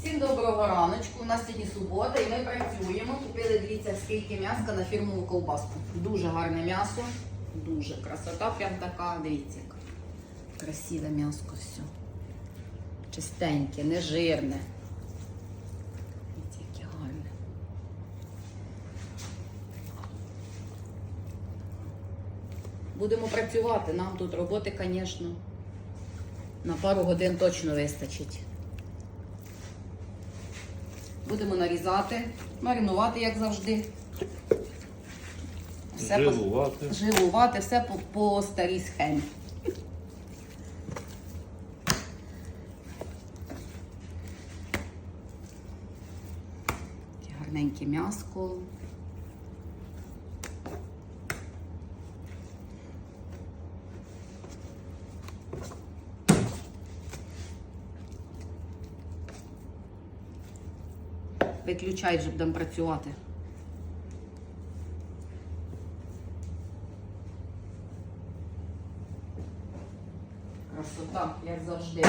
Всім доброго раночку. У нас сьогодні субота і ми працюємо. Купили, дивіться, скільки м'яска на фірмову ковбаску. Дуже гарне м'ясо. Дуже красота, прям така. Дивіться, яка красиве м'яско все. Чистеньке, не жирне. Дивіться, яке гарне. Будемо працювати. Нам тут роботи, звісно, на пару годин точно вистачить. Будемо нарізати, маринувати, як завжди. Все по- Жилувати. Жилувати, все по, по старій схемі. Таке Гарненьке м'яско. Виключай, вже будемо працювати. Красота, як завжди.